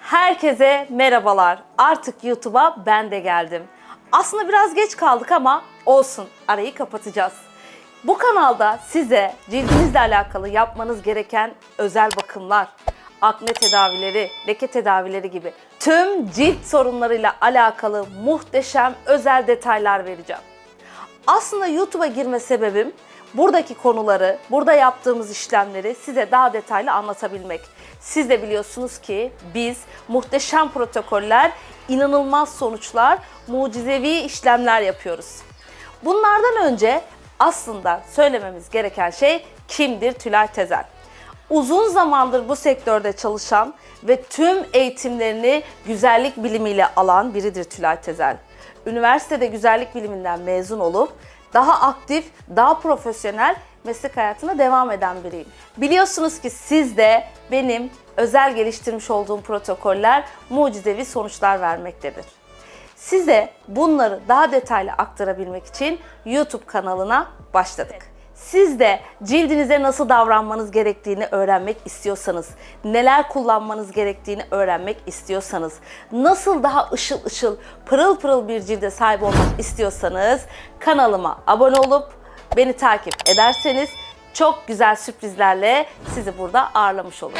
Herkese merhabalar. Artık YouTube'a ben de geldim. Aslında biraz geç kaldık ama olsun. Arayı kapatacağız. Bu kanalda size cildinizle alakalı yapmanız gereken özel bakımlar, akne tedavileri, leke tedavileri gibi tüm cilt sorunlarıyla alakalı muhteşem özel detaylar vereceğim. Aslında YouTube'a girme sebebim buradaki konuları, burada yaptığımız işlemleri size daha detaylı anlatabilmek. Siz de biliyorsunuz ki biz muhteşem protokoller, inanılmaz sonuçlar, mucizevi işlemler yapıyoruz. Bunlardan önce aslında söylememiz gereken şey kimdir Tülay Tezel? Uzun zamandır bu sektörde çalışan ve tüm eğitimlerini güzellik bilimiyle alan biridir Tülay Tezel. Üniversitede güzellik biliminden mezun olup daha aktif, daha profesyonel meslek hayatına devam eden biriyim. Biliyorsunuz ki siz de benim özel geliştirmiş olduğum protokoller mucizevi sonuçlar vermektedir. Size bunları daha detaylı aktarabilmek için YouTube kanalına başladık. Siz de cildinize nasıl davranmanız gerektiğini öğrenmek istiyorsanız, neler kullanmanız gerektiğini öğrenmek istiyorsanız, nasıl daha ışıl ışıl, pırıl pırıl bir cilde sahip olmak istiyorsanız kanalıma abone olup beni takip ederseniz çok güzel sürprizlerle sizi burada ağırlamış olurum.